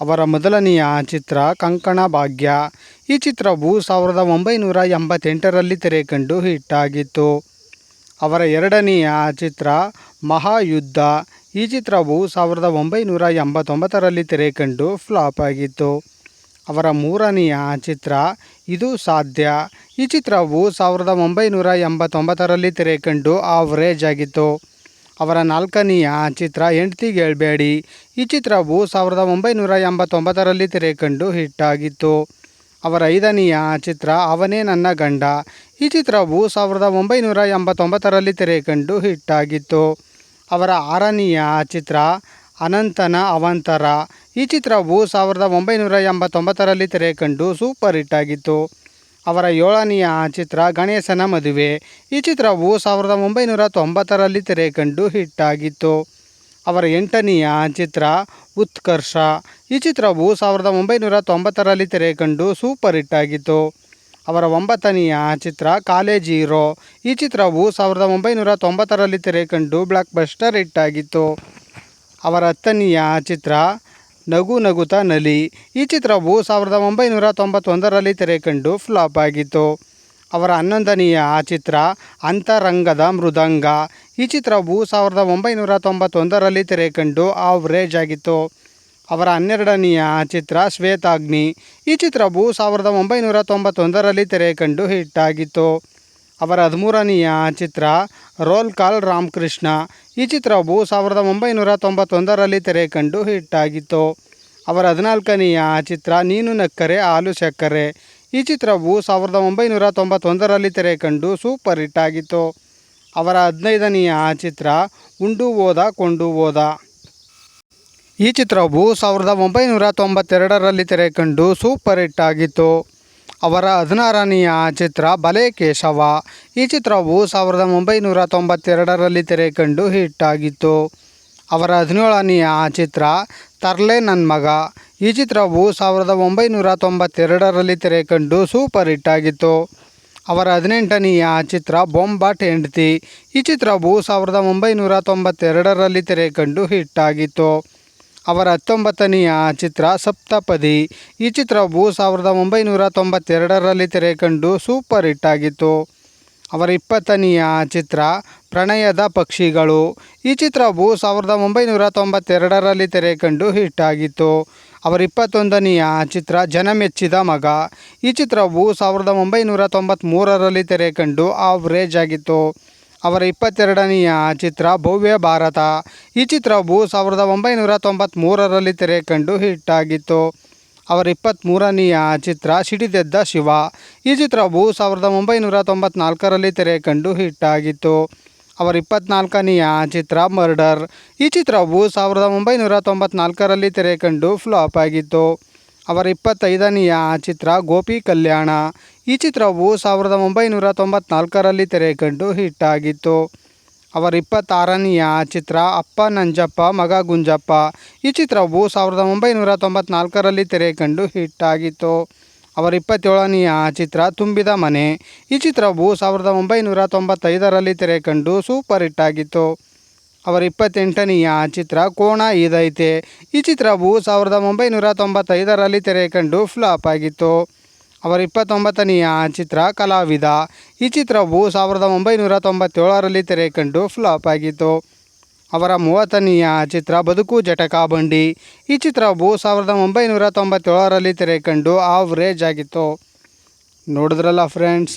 ಅವರ ಮೊದಲನೆಯ ಚಿತ್ರ ಕಂಕಣ ಭಾಗ್ಯ. ಈ ಚಿತ್ರವು ಸಾವಿರದ ಒಂಬೈನೂರ ಎಂಬತ್ತೆಂಟರಲ್ಲಿ ತೆರೆಕಂಡು ಹಿಟ್ ಆಗಿತ್ತು ಅವರ ಎರಡನೆಯ ಚಿತ್ರ ಮಹಾಯುದ್ಧ. ಈ ಚಿತ್ರವು ಸಾವಿರದ ಒಂಬೈನೂರ ಎಂಬತ್ತೊಂಬತ್ತರಲ್ಲಿ ತೆರೆಕಂಡು ಫ್ಲಾಪ್ ಆಗಿತ್ತು. ಅವರ ಮೂರನೆಯ ಚಿತ್ರ ಇದು ಸಾಧ್ಯ. ಈ ಚಿತ್ರವು ಸಾವಿರದ ಒಂಬೈನೂರ ಎಂಬತ್ತೊಂಬತ್ತರಲ್ಲಿ ತೆರೆಕಂಡು ಆವರೇಜ್ ಆಗಿತ್ತು. ಅವರ ನಾಲ್ಕನೆಯ ಚಿತ್ರ ಹೆಂಡ್ತಿಗೆ ಹೇಳ್ಬೇಡಿ. ಈ ಚಿತ್ರವು ಸಾವಿರದ ಒಂಬೈನೂರ ಎಂಬತ್ತೊಂಬತ್ತರಲ್ಲಿ ತೆರೆಕಂಡು ಹಿಟ್ ಆಗಿತ್ತು ಅವರ ಐದನೆಯ ಚಿತ್ರ ಅವನೇ ನನ್ನ ಗಂಡ. ಈ ಚಿತ್ರವು ಸಾವಿರದ ಒಂಬೈನೂರ ಎಂಬತ್ತೊಂಬತ್ತರಲ್ಲಿ ತೆರೆಕಂಡು ಹಿಟ್ ಆಗಿತ್ತು ಅವರ ಆರನೆಯ ಚಿತ್ರ ಅನಂತನ ಅವಂತರ. ಈ ಚಿತ್ರವು ಸಾವಿರದ ಒಂಬೈನೂರ ಎಂಬತ್ತೊಂಬತ್ತರಲ್ಲಿ ತೆರೆಕಂಡು ಸೂಪರ್ ಹಿಟ್ ಆಗಿತ್ತು. ಅವರ ಏಳನೆಯ ಚಿತ್ರ ಗಣೇಶನ ಮದುವೆ. ಈ ಚಿತ್ರವು ಸಾವಿರದ ಒಂಬೈನೂರ ತೊಂಬತ್ತರಲ್ಲಿ ತೆರೆಕಂಡು ಹಿಟ್ ಆಗಿತ್ತು. ಅವರ ಎಂಟನೆಯ ಚಿತ್ರ ಉತ್ಕರ್ಷ. ಈ ಚಿತ್ರವು ಸಾವಿರದ ಒಂಬೈನೂರ ತೊಂಬತ್ತರಲ್ಲಿ ತೆರೆಕಂಡು ಸೂಪರ್ ಹಿಟ್ ಆಗಿತ್ತು. ಅವರ ಒಂಬತ್ತನೆಯ ಚಿತ್ರ ಕಾಲೇಜ್ ಹೀರೋ ಈ ಚಿತ್ರವು ಸಾವಿರದ ಒಂಬೈನೂರ ತೊಂಬತ್ತರಲ್ಲಿ ತೆರೆಕಂಡು ಬ್ಲಾಕ್ ಬಸ್ಟರ್ ಹಿಟ್ ಆಗಿತ್ತು. ಅವರ ಹತ್ತನೆಯ ಚಿತ್ರ ನಗು ನಗುತ ನಲಿ. ಈ ಚಿತ್ರವು ಸಾವಿರದ ಒಂಬೈನೂರ ತೊಂಬತ್ತೊಂದರಲ್ಲಿ ತೆರೆಕಂಡು ಫ್ಲಾಪ್ ಆಗಿತ್ತು. ಅವರ ಹನ್ನೊಂದನೆಯ ಚಿತ್ರ, ಅಂತರಂಗದ ಮೃದಂಗ. ಈ ಚಿತ್ರವು ಸಾವಿರದ ಒಂಬೈನೂರ ತೊಂಬತ್ತೊಂದರಲ್ಲಿ ತೆರೆಕಂಡು ಆವ್ರೇಜ್ ಆಗಿತ್ತು. ಅವರ ಹನ್ನೆರಡನೆಯ ಚಿತ್ರ, ಶ್ವೇತಾಗ್ನಿ. ಈ ಚಿತ್ರವು ಸಾವಿರದ ಒಂಬೈನೂರ ತೊಂಬತ್ತೊಂದರಲ್ಲಿ ತೆರೆಕಂಡು ಹಿಟ್ ಆಗಿತ್ತು. ಅವರ ಹದಿಮೂರನೆಯ ಚಿತ್ರ ರೋಲ್ ಕಾಲ್ ರಾಮಕೃಷ್ಣ. ಈ ಚಿತ್ರವು ಸಾವಿರದ ಒಂಬೈನೂರ ತೊಂಬತ್ತೊಂದರಲ್ಲಿ ತೆರೆಕಂಡು ಹಿಟ್ ಆಗಿತ್ತು ಅವರ ಹದಿನಾಲ್ಕನೆಯ ಚಿತ್ರ ನೀನು ನಕ್ಕರೆ, ಹಾಲು ಸಕ್ಕರೆ ಈ ಚಿತ್ರವು ಸಾವಿರದ ಒಂಬೈನೂರ ತೊಂಬತ್ತೊಂದರಲ್ಲಿ ತೆರೆಕಂಡು ಸೂಪರ್ ಹಿಟ್ ಆಗಿತ್ತು. ಅವರ ಹದಿನೈದನೆಯ ಚಿತ್ರ ಉಂಡು ಓದ ಕೊಂಡು ಓದ ಈ ಚಿತ್ರವು ಸಾವಿರದ ಒಂಬೈನೂರ ತೊಂಬತ್ತೆರಡರಲ್ಲಿ ತೆರೆಕಂಡು ಸೂಪರ್ ಹಿಟ್ ಆಗಿತ್ತು. ಅವರ ಹದಿನಾರನೆಯ ಚಿತ್ರ ಬಲೆ ಕೇಶವ. ಈ ಚಿತ್ರವು ಸಾವಿರದ ಒಂಬೈನೂರ ತೊಂಬತ್ತೆರಡರಲ್ಲಿ ತೆರೆಕಂಡು ಹಿಟ್ ಆಗಿತ್ತು ಅವರ ಹದಿನೇಳನೆಯ ಚಿತ್ರ ತರ್ಲೆ ನನ್ನ ಮಗ. ಈ ಚಿತ್ರವು ಸಾವಿರದ ಒಂಬೈನೂರ ತೊಂಬತ್ತೆರಡರಲ್ಲಿ ತೆರೆಕಂಡು ಸೂಪರ್ ಹಿಟ್ ಆಗಿತ್ತು ಅವರ ಹದಿನೆಂಟನೆಯ ಚಿತ್ರ ಬೊಂಬಾಟ್ ಹೆಂಡತಿ ಈ ಚಿತ್ರವು ಸಾವಿರದ ಒಂಬೈನೂರ ತೊಂಬತ್ತೆರಡರಲ್ಲಿ ತೆರೆಕಂಡು ಹಿಟ್ ಆಗಿತ್ತು ಅವರ ಹತ್ತೊಂಬತ್ತನೆಯ ಚಿತ್ರ ಸಪ್ತಪದಿ. ಈ ಚಿತ್ರವು ಸಾವಿರದ ಒಂಬೈನೂರ ತೊಂಬತ್ತೆರಡರಲ್ಲಿ ತೆರೆಕಂಡು ಸೂಪರ್ ಹಿಟ್ ಆಗಿತ್ತು. ಅವರ ಇಪ್ಪತ್ತನೆಯ ಚಿತ್ರ ಪ್ರಣಯದ ಪಕ್ಷಿಗಳು. ಈ ಚಿತ್ರವು ಸಾವಿರದ ಒಂಬೈನೂರ ತೊಂಬತ್ತೆರಡರಲ್ಲಿ ತೆರೆಕಂಡು ಹಿಟ್ ಆಗಿತ್ತು. ಅವರ ಇಪ್ಪತ್ತೊಂದನೆಯ ಚಿತ್ರ ಜನಮೆಚ್ಚಿದ ಮಗ. ಈ ಚಿತ್ರವು ಸಾವಿರದ ಒಂಬೈನೂರ ತೊಂಬತ್ತ್ಮೂರರಲ್ಲಿ ತೆರೆಕಂಡು ಆವ್ರೇಜ್ ಆಗಿತ್ತು. ಅವರ ಇಪ್ಪತ್ತೆರಡನೆಯ ಚಿತ್ರ ಭವ್ಯ ಭಾರತ. ಈ ಚಿತ್ರವು ಸಾವಿರದ ಒಂಬೈನೂರ ತೊಂಬತ್ತ್ಮೂರರಲ್ಲಿ ತೆರೆಕಂಡು ಹಿಟ್ ಆಗಿತ್ತು. ಅವರ ಇಪ್ಪತ್ತ್ಮೂರನೆಯ ಚಿತ್ರ ಸಿಡಿದೆದ್ದ ಶಿವ. ಈ ಚಿತ್ರವು ಸಾವಿರದ ಒಂಬೈನೂರ ತೊಂಬತ್ನಾಲ್ಕರಲ್ಲಿ ತೆರೆಕಂಡು ಹಿಟ್ ಆಗಿತ್ತು. ಅವರ ಇಪ್ಪತ್ನಾಲ್ಕನೆಯ ಚಿತ್ರ ಮರ್ಡರ್. ಈ ಚಿತ್ರವು ಸಾವಿರದ ಒಂಬೈನೂರ ತೊಂಬತ್ನಾಲ್ಕರಲ್ಲಿ ತೆರೆಕಂಡು ಫ್ಲಾಪ್ ಆಗಿತ್ತು. ಅವರ ಇಪ್ಪತ್ತೈದನೆಯ ಚಿತ್ರ ಗೋಪಿ ಕಲ್ಯಾಣ. ಈ ಚಿತ್ರವು ಸಾವಿರದ ಒಂಬೈನೂರ ತೊಂಬತ್ನಾಲ್ಕರಲ್ಲಿ ತೆರೆಕಂಡು ಹಿಟ್ ಆಗಿತ್ತು ಅವರ ಇಪ್ಪತ್ತಾರನೆಯ ಚಿತ್ರ ಅಪ್ಪ ನಂಜಪ್ಪ, ಮಗ ಗುಂಜಪ್ಪ. ಈ ಚಿತ್ರವು ಸಾವಿರದ ಒಂಬೈನೂರ ತೊಂಬತ್ನಾಲ್ಕರಲ್ಲಿ ತೆರೆಕಂಡು ಹಿಟ್ ಆಗಿತ್ತು ಅವರ ಇಪ್ಪತ್ತೇಳನೆಯ ಚಿತ್ರ ತುಂಬಿದ ಮನೆ. ಈ ಚಿತ್ರವು ಸಾವಿರದ ಒಂಬೈನೂರ ತೊಂಬತ್ತೈದರಲ್ಲಿ ತೆರೆಕಂಡು ಸೂಪರ್ ಹಿಟ್ ಆಗಿತ್ತು ಅವರ ಇಪ್ಪತ್ತೆಂಟನೆಯ ಚಿತ್ರ ಕೋಣ ಇದೈತೆ. ಈ ಚಿತ್ರವು ಸಾವಿರದ ಒಂಬೈನೂರ ತೊಂಬತ್ತೈದರಲ್ಲಿ ತೆರೆಕಂಡು ಫ್ಲಾಪ್ ಆಗಿತ್ತು. ಅವರ ಇಪ್ಪತ್ತೊಂಬತ್ತನೆಯ ಚಿತ್ರ ಕಲಾವಿದ. ಈ ಚಿತ್ರವು ಸಾವಿರದ ಒಂಬೈನೂರ ತೊಂಬತ್ತೇಳರಲ್ಲಿ ತೆರೆಕಂಡು ಫ್ಲಾಪ್ ಆಗಿತ್ತು. ಅವರ ಮೂವತ್ತನೆಯ ಚಿತ್ರ ಬದುಕು ಜಟಕಾ ಬಂಡಿ. ಈ ಚಿತ್ರವು ಸಾವಿರದ ಒಂಬೈನೂರ ತೊಂಬತ್ತೇಳರಲ್ಲಿ ತೆರೆಕಂಡು ಆವ್ರೇಜ್ ಆಗಿತ್ತು. ನೋಡಿದ್ರಲ್ಲ ಫ್ರೆಂಡ್ಸ್